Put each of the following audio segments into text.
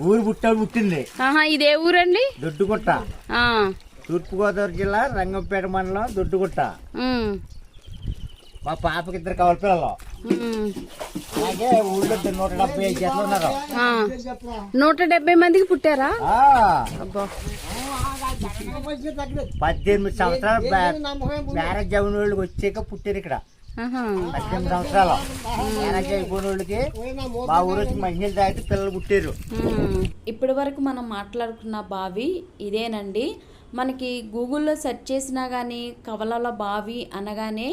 ఊరు పుట్టాడు పుట్టింది. ఇదే ఊరండి? దొడ్డుగుట్ట. తూర్పుగోదావరి జిల్లా రంగంపేట మండలం దొడ్డుగుట్ట. మా పాపకి ఇద్దరు కవల పిల్లలు. అలాగే ఊళ్ళో నూట డెబ్బై ఐదు జట్లు ఉన్నారు. నూట డెబ్బై మందికి పుట్టారా? పద్దెనిమిది సంవత్సరాలు మ్యారేజ్ అయిన వాళ్ళకి వచ్చాక పుట్టారు ఇక్కడ. పద్దెనిమిది సంవత్సరాలు. వాళ్ళకి మా ఊరు వచ్చి మంచినీళ్ళు తాగితే పిల్లలు పుట్టారు. ఇప్పటి వరకు మనం మాట్లాడుకున్న బావి ఇదేనండి. మనకి గూగుల్లో సెర్చ్ చేసినా కానీ కవలల బావి అనగానే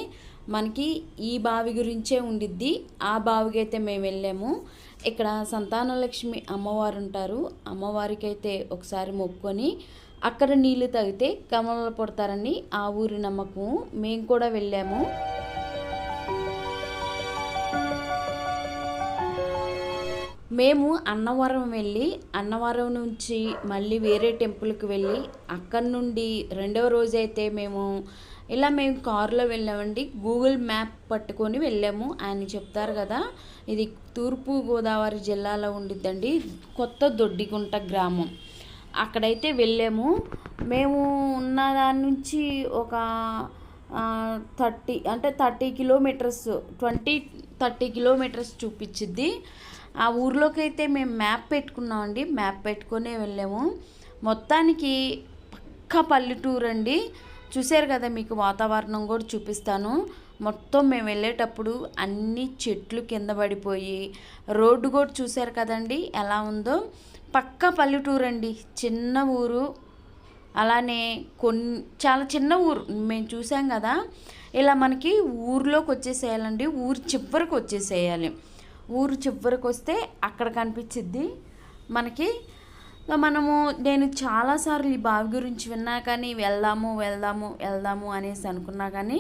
మనకి ఈ బావి గురించే ఉండిద్ది. ఆ బావికి అయితే మేము వెళ్ళాము. ఇక్కడ సంతానలక్ష్మి అమ్మవారు ఉంటారు అమ్మవారికి అయితే ఒకసారి మొక్కుకొని అక్కడ నీళ్ళు తాగితే కమలలు పుడతారని ఆ ఊరి నమ్మకం. మేము కూడా వెళ్ళాము. మేము అన్నవరం వెళ్ళి అన్నవరం నుంచి మళ్ళీ వేరే టెంపుల్కి వెళ్ళి అక్కడి నుండి రెండవ రోజు అయితే మేము ఇలా మేము కారులో వెళ్ళామండి. గూగుల్ మ్యాప్ పట్టుకొని వెళ్ళాము. ఆయన చెప్తారు కదా ఇది తూర్పు గోదావరి జిల్లాలో ఉండిద్దండి కొత్త దొడ్డిగుంట గ్రామం. అక్కడైతే వెళ్ళాము. మేము ఉన్న దాని నుంచి ఒక థర్టీ అంటే thirty kilometres twenty thirty kilometres చూపించిద్ది. ఆ ఊర్లోకి అయితే మేము మ్యాప్ పెట్టుకున్నామండి. మ్యాప్ పెట్టుకునే వెళ్ళాము. మొత్తానికి పక్క పల్లెటూరు అండి. చూశారు కదా మీకు వాతావరణం కూడా చూపిస్తాను. మొత్తం మేము వెళ్ళేటప్పుడు అన్ని చెట్లు కింద పడిపోయి రోడ్డు కూడా చూశారు కదండి ఎలా ఉందో. పక్క పల్లెటూరు అండి. చిన్న ఊరు. అలానే కొన్ని చాలా చిన్న ఊరు. మేము చూసాం కదా. ఇలా మనకి ఊర్లోకి వచ్చేసేయాలండి. ఊరు చివరికి వచ్చేసేయాలి. ఊరు చివరికి వస్తే అక్కడ కనిపించిద్ది. మనకి మనము నేను చాలాసార్లు ఈ బావి గురించి విన్నా కానీ వెళ్దాము వెళ్దాము వెళ్దాము అనేసి అనుకున్నా కానీ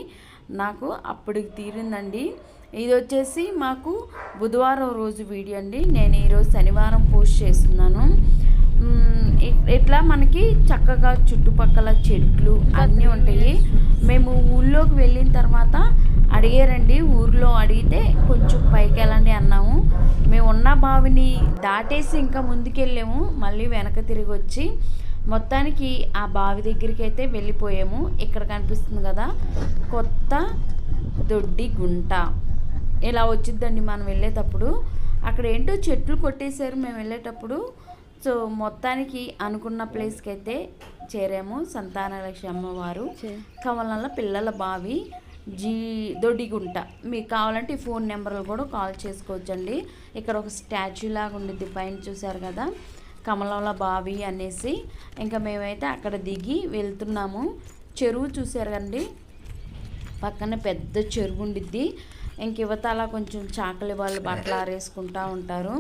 నాకు అప్పటికి తీరిందండి. ఇది వచ్చేసి మాకు బుధవారం రోజు వీడియో అండి. నేను ఈరోజు శనివారం పోస్ట్ చేస్తున్నాను. ఇట్లా మనకి చక్కగా చుట్టుపక్కల చెట్లు అన్నీ ఉంటాయి. మేము ఊళ్ళోకి వెళ్ళిన తర్వాత అడిగారండి ఊర్లో అడిగితే కొంచెం పైకి వెళ్ళండి అన్నాము. మేము ఉన్న బావిని దాటేసి ఇంకా ముందుకెళ్ళాము మళ్ళీ వెనక తిరిగి వచ్చి మొత్తానికి ఆ బావి దగ్గరికి అయితే వెళ్ళిపోయాము. ఇక్కడ కనిపిస్తుంది కదా కొత్త దొడ్డి గుంట. ఇలా వచ్చిద్దండి మనం వెళ్ళేటప్పుడు. అక్కడ ఏంటో చెట్లు కొట్టేశారు మేము వెళ్ళేటప్పుడు. సో మొత్తానికి అనుకున్న ప్లేస్కి అయితే చేరాము సంతానలక్ష్మి అమ్మవారు కమలంలో పిల్లల బావి. జీ దొడిగుంట మీకు కావాలంటే ఈ ఫోన్ నెంబర్లు కూడా కాల్ చేసుకోవచ్చండి. ఇక్కడ ఒక స్టాచ్యూ లాగా ఉండిద్ది పైన చూసారు కదా కమలంల బావి అనేసి. ఇంకా మేమైతే అక్కడ దిగి వెళ్తున్నాము. చెరువు చూసారు కండి పక్కన పెద్ద చెరువు ఉండిద్ది. ఇంక యువతల కొంచెం చాకలి వాళ్ళు బట్టలు ఆరేసుకుంటూ ఉంటారు.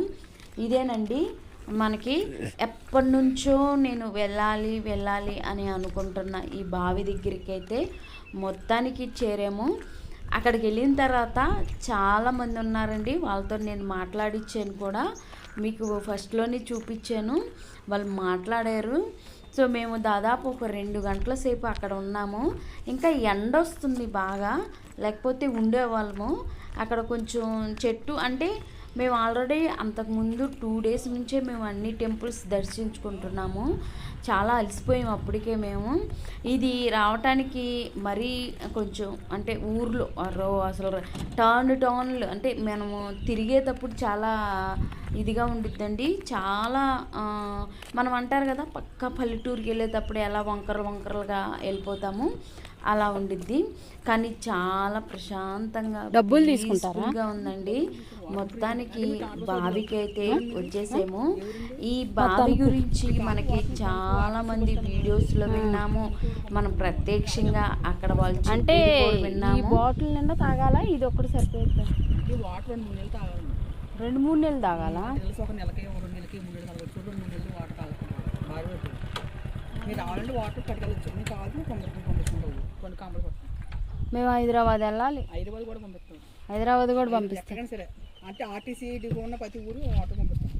ఇదేనండి మనకి ఎప్పటి నుంచో నేను వెళ్ళాలి వెళ్ళాలి అని అనుకుంటున్న ఈ బావి దగ్గరికి అయితే మొత్తానికి చేరాము. అక్కడికి వెళ్ళిన తర్వాత చాలామంది ఉన్నారండి. వాళ్ళతో నేను మాట్లాడిచ్చాను కూడా. మీకు ఫస్ట్లోనే చూపించాను. వాళ్ళు మాట్లాడారు. సో మేము దాదాపు ఒక రెండు గంటల సేపు అక్కడ ఉన్నాము. ఇంకా ఎండ వస్తుంది బాగా. లేకపోతే ఉండేవాళ్ళము. అక్కడ కొంచెం చెట్టు అంటే మేము ఆల్రెడీ అంతకుముందు టూ డేస్ నుంచే మేము అన్ని టెంపుల్స్ దర్శించుకుంటున్నాము. చాలా అలసిపోయాం అప్పటికే మేము. ఇది రావటానికి మరీ కొంచెం అంటే ఊర్లో రో అసలు టర్న్ టర్న్లు అంటే మనము తిరిగేటప్పుడు చాలా ఇదిగా ఉండిద్దండి. చాలా మనం అంటారు కదా పక్క పల్లెటూరుకి వెళ్ళేటప్పుడు ఎలా వంకర వంకరలుగా వెళ్ళిపోతాము. అలా ఉండిద్ది. కానీ చాలా ప్రశాంతంగా డబ్బులు తీసుకుంటారా? peaceful గా ఉందండి. మొత్తానికి బావికి అయితే వచ్చేసాము. ఈ బావి గురించి మనకి చాలా మంది వీడియోస్లో విన్నాము. మనం ప్రత్యక్షంగా అక్కడ వాళ్ళు అంటే విన్నాము. బాటిల్ నిండా తాగాలా? ఇది ఒక్కటి సరిపోతుంది ఈ వాటర్ రెండు మూడు నెలలు తాగాలి. రెండు మూడు నెలలు తాగాలా? తెలుసు ఒక నెలకి ఒక రెండు నెలలకి మూడు నెలలు తాగవచ్చు రెండు మూడు నెలలు వాటర్ మీరు కావాలంటే వాటర్ పట్టుకెళ్ళచ్చు. మీకు కొన్ని కాంపలు పడతాం మేము హైదరాబాద్ వెళ్ళాలి. హైదరాబాద్ కూడా పంపిస్తాం. హైదరాబాద్ కూడా పంపిస్తాం. ఎక్కడైనా సరే. అంటే ఆర్టీసీ డిపో ఉన్న ప్రతి ఊరు వాటర్ పంపిస్తాం.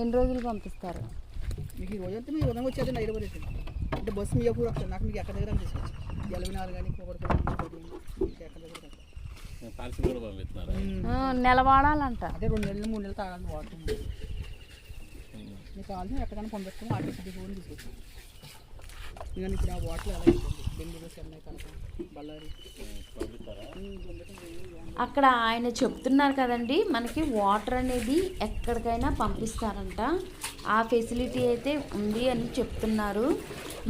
ఎన్ని రోజులు పంపిస్తారు? మీకు ఈ రోజంతా మీరు ఉదయం వచ్చేది హైదరాబాద్ అయితే అంటే బస్సు మీ ఊరు వస్తుంది. నాకు మీకు ఎక్కడ దగ్గర తీసుకోవచ్చు ఎలవినాలు కానీ మీకు ఎక్కడ దగ్గర నెల వాడాలంట. అదే రెండు నెలలు మూడు నెలలు తాగాలి వాటర్ కావాలని ఎక్కడికైనా పంపిస్తాం. ఆర్టీసీ ఫోన్ తీసుకొచ్చాం ఇంకా ఇప్పుడు ఆ వాటర్ ఎలా బెంగళూరు చెన్నై కనుక బళ్ళారి. అక్కడ ఆయన చెప్తున్నారు కదండి మనకి వాటర్ అనేది ఎక్కడికైనా పంపిస్తారంట. ఆ ఫెసిలిటీ అయితే ఉంది అని చెప్తున్నారు.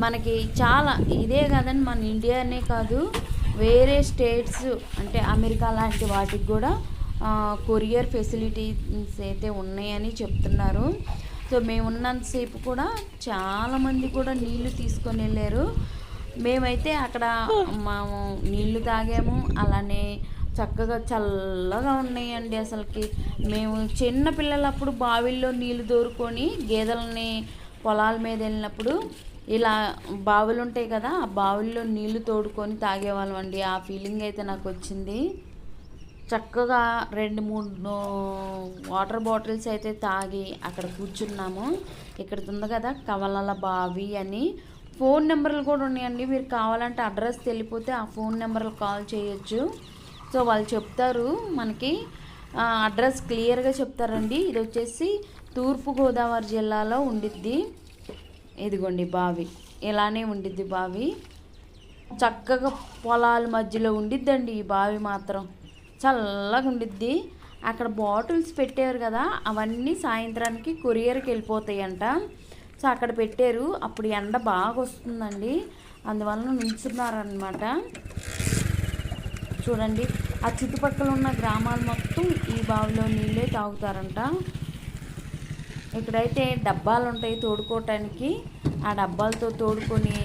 మనకి చాలా ఇదే కదండి మన ఇండియానే కాదు వేరే స్టేట్స్ అంటే అమెరికా లాంటి వాటికి కూడా కొరియర్ ఫెసిలిటీస్ అయితే ఉన్నాయని చెప్తున్నారు. సో మేము ఉన్నంతసేపు కూడా చాలామంది కూడా నీళ్ళు తీసుకొని వెళ్ళారు. మేమైతే అక్కడ మేము నీళ్ళు తాగాము. అలానే చక్కగా చల్లగా ఉన్నాయండి అసలుకి. మేము చిన్న పిల్లలప్పుడు బావిల్లో నీళ్ళు దోరుకొని గేదెలని పొలాల మీద వెళ్ళినప్పుడు ఇలా బావులు ఉంటాయి కదా ఆ బావుల్లో నీళ్ళు తోడుకొని తాగేవాళ్ళం అండి ఆ ఫీలింగ్ అయితే నాకు వచ్చింది చక్కగా రెండు మూడు వాటర్ బాటిల్స్ అయితే తాగి అక్కడ కూర్చున్నాము. ఇక్కడ ఉంది కదా కవలల బావి అని. ఫోన్ నెంబర్లు కూడా ఉన్నాయండి. మీరు కావాలంటే అడ్రస్ తెలిపోతే ఆ ఫోన్ నెంబర్లు కాల్ చేయొచ్చు. సో వాళ్ళు చెప్తారు మనకి. అడ్రస్ క్లియర్గా చెప్తారండి. ఇది వచ్చేసి తూర్పుగోదావరి జిల్లాలో ఉండిద్ది. ఇదిగోండి బావి. ఇలానే ఉండిద్ది బావి. చక్కగా పొలాల మధ్యలో ఉండిద్దండి ఈ బావి మాత్రం. చల్లగా ఉండిద్ది అక్కడ బాటిల్స్ పెట్టారు కదా అవన్నీ సాయంత్రానికి కొరియర్కి వెళ్ళిపోతాయంట. సో అక్కడ పెట్టారు. అప్పుడు ఎండ బాగా వస్తుందండి అందువలన నిల్చున్నారనమాట చూడండి ఆ చుట్టుపక్కల ఉన్న గ్రామాలు మొత్తం ఈ బావిలో నీళ్ళే తాగుతారంట. ఇక్కడైతే డబ్బాలు ఉంటాయి తోడుకోవటానికి. ఆ డబ్బాలతో తోడుకొని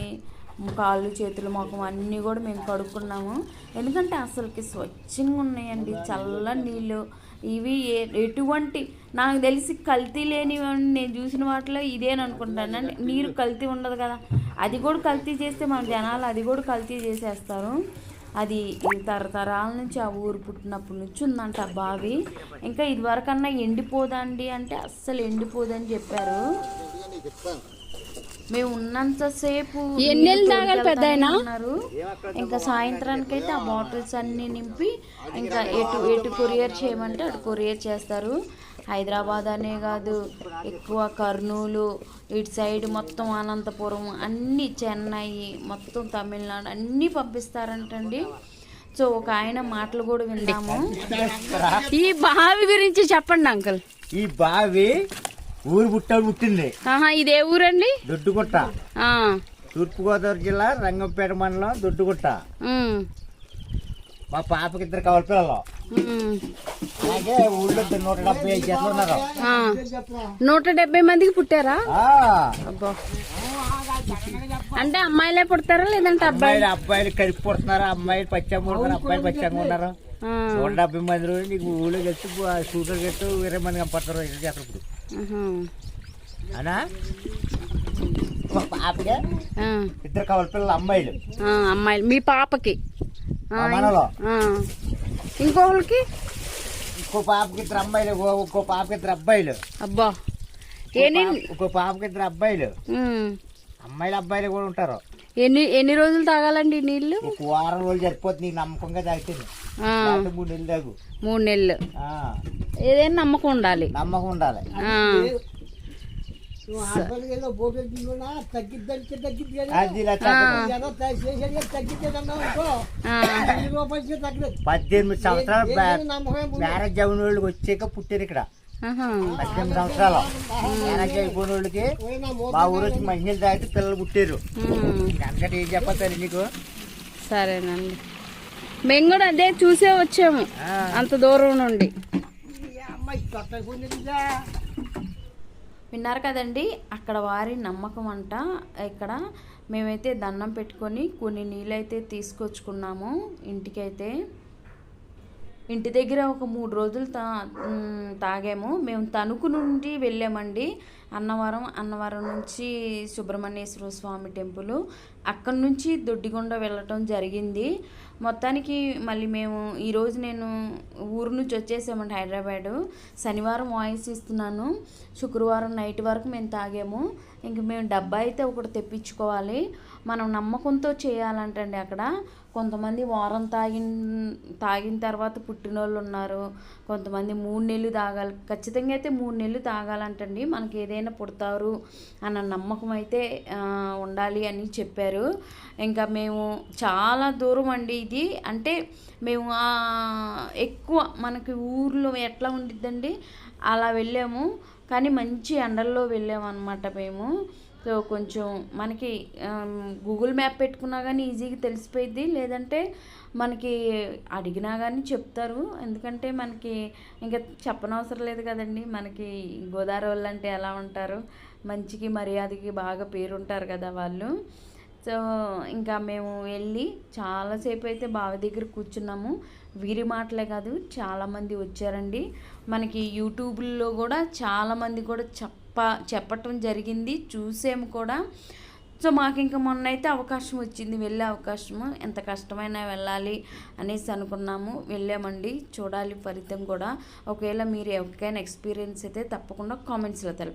కాళ్ళు చేతులు మొఖం అన్నీ కూడా మేము కడుక్కున్నాము. ఎందుకంటే అసలుకి స్వచ్ఛంగా ఉన్నాయండి. చల్ల నీళ్ళు. ఇవి ఎటువంటి నాకు తెలిసి కల్తీ లేనివి నేను చూసిన వాటిలో ఇదేని అనుకుంటాను అంటే నీరు కల్తీ ఉండదు కదా. అది కూడా కల్తీ చేస్తే మన జనాలు అది కూడా కల్తీ చేసేస్తారు. అది ఈ తరతరాల నుంచి ఆ ఊరు పుట్టినప్పటి నుంచి ఉందంట ఆ బావి. ఇంకా ఇదివరకన్నా ఎండిపోదండి అంటే అస్సలు ఎండిపోదని చెప్పారు. మేము ఉన్నంతసేపు ఎన్నెళ్ళు నీళ్ళు తాగాలి పెద్దాయనా? ఉన్నారు. ఇంకా సాయంత్రానికి అయితే ఆ బాటిల్స్ అన్నీ నింపి ఇంకా ఎటు ఎటు కొరియర్ చేయమంటే అటు కొరియర్ చేస్తారు. హైదరాబాద్ అనే కాదు ఎక్కువ కర్నూలు ఇటు సైడ్ మొత్తం అనంతపురం అన్ని చెన్నై మొత్తం తమిళనాడు అన్నీ పంపిస్తారంటండి. సో ఒక ఆయన మాటలు కూడా విందాము. ఈ బావి గురించి చెప్పండి అంకుల్. ఈ బావి ఊరు పుట్టాడు పుట్టింది. ఇదే ఊరండి? దొడ్డుగుట్ట. తూర్పుగోదావరి జిల్లా రంగంపేట మండలం దొడ్డుగుట్ట. మా పాపకి ఇద్దరు కవల పిల్లలు. అలాగే ఊళ్ళో నూట డెబ్బై ఐదు జట్లు ఉన్నారు. నూట డెబ్బై మందికి పుట్టారా? అంటే అమ్మాయిలే పుడతారా లేదంటే అబ్బాయి అబ్బాయిలు అబ్బాయిలు కలిపి పుడుతున్నారు. అమ్మాయిలు పచ్చమ్మ ఉన్నారు అబ్బాయిలు పచ్చంగా ఉన్నారు. నూట డెబ్బై మంది నీకు ఊళ్ళో కలిసి షూటర్ గట్టు ఇరవై మంది కంపడతారు ఇది చేస్తారు ఇప్పుడు ఆ, ఇద్దరు కవల పిల్లలు అమ్మాయిలు. అమ్మాయిలు. మీ పాపకి. ఇంకొకరికి ఇంకో పాపకి ఇద్దరు అమ్మాయిలు ఇంకో- ఇంకో పాపకి ఇద్దరు అబ్బాయిలు. అబ్బా. ఇంకో పాపకి ఇద్దరు అబ్బాయిలు. అమ్మాయిలు అబ్బాయిలు కూడా ఉంటారు. ఎన్ని ఎన్ని రోజులు తాగాలండి నీళ్ళు? ఒక వారం రోజులు సరిపోతుంది నీకు నమ్మకంగా లేకపోతే మూడు నెలలు తాగు. మూడు నెలలు. ఆ, ఏదైనా నమ్మకం ఉండాలి. నమ్మకం ఉండాలి. పద్దెనిమిది సంవత్సరాలు మ్యారేజ్ వాళ్ళకి వచ్చాక పుట్టారు ఇక్కడ. పద్దెనిమిది సంవత్సరాలు. మ్యారేజ్ అయిపోయిన వాళ్ళకి మా ఊరు వచ్చి మహిళలు తాగితే పిల్లలు పుట్టారు అంతటి ఏం చెప్పాలి నీకు? సరేనండి. మేము కూడా అదే చూసే వచ్చాము అంత దూరం నుండి. విన్నారు కదండి అక్కడ వారి నమ్మకం అంట. ఇక్కడ మేమైతే దండం పెట్టుకొని కొన్ని నీళ్ళైతే తీసుకొచ్చుకున్నాము ఇంటికైతే. ఇంటి దగ్గర ఒక మూడు రోజులు తా తాగాము. మేము తణుకు నుండి వెళ్ళామండి. అన్నవరం అన్నవరం నుంచి సుబ్రహ్మణ్యేశ్వర స్వామి టెంపుల్. అక్కడి నుంచి దొడ్డిగొండ వెళ్ళటం జరిగింది. మొత్తానికి మళ్ళీ మేము ఈరోజు నేను ఊరు నుంచి వచ్చేసామండి హైదరాబాదు. శనివారం వాయిస్ ఇస్తున్నాను. శుక్రవారం నైట్ వరకు మేము తాగాము. ఇంక మేము డబ్బా అయితే ఒకటి తెప్పించుకోవాలి. మనం నమ్మకంతో చేయాలంటండి అక్కడ. కొంతమంది వారం తాగిన తాగిన తర్వాత పుట్టినోళ్ళు ఉన్నారు. కొంతమంది మూడు నెలలు తాగాలి. ఖచ్చితంగా అయితే మూడు నెలలు తాగాలంటండి. మనకి ఏదైనా పుడతారు అన్న నమ్మకం అయితే ఉండాలి అని చెప్పారు. ఇంకా మేము చాలా దూరం అండి ఇది. అంటే మేము ఎక్కువ మనకి ఊర్లో ఎట్లా ఉండిద్దండి? అలా వెళ్ళాము. కానీ మంచి ఎండల్లో వెళ్ళామన్నమాట మేము. సో కొంచెం మనకి గూగుల్ మ్యాప్ పెట్టుకున్నా కానీ ఈజీగా తెలిసిపోయింది లేదంటే మనకి అడిగినా కానీ చెప్తారు. ఎందుకంటే మనకి ఇంకా చెప్పనవసరం లేదు కదండి. మనకి గోదావరి వాళ్ళు అంటే ఎలా ఉంటారు? మంచికి మర్యాదకి బాగా పేరుంటారు కదా వాళ్ళు. సో ఇంకా మేము వెళ్ళి చాలాసేపు అయితే బావి దగ్గర కూర్చున్నాము. వీరి మాటలే కాదు చాలామంది వచ్చారండి. మనకి యూట్యూబ్లో కూడా చాలామంది కూడా చెప్ప చెప్పటం జరిగింది చూసాము కూడా. సో మాకు ఇంకా మొన్న అయితే అవకాశం వచ్చింది వెళ్ళే అవకాశము ఎంత కష్టమైనా వెళ్ళాలి అనేసి అనుకున్నాము వెళ్ళామండి. చూడాలి ఫలితం కూడా. ఒకవేళ మీరు ఎవరికైనా ఎక్స్పీరియన్స్ అయితే తప్పకుండా కామెంట్స్లో తెలుపు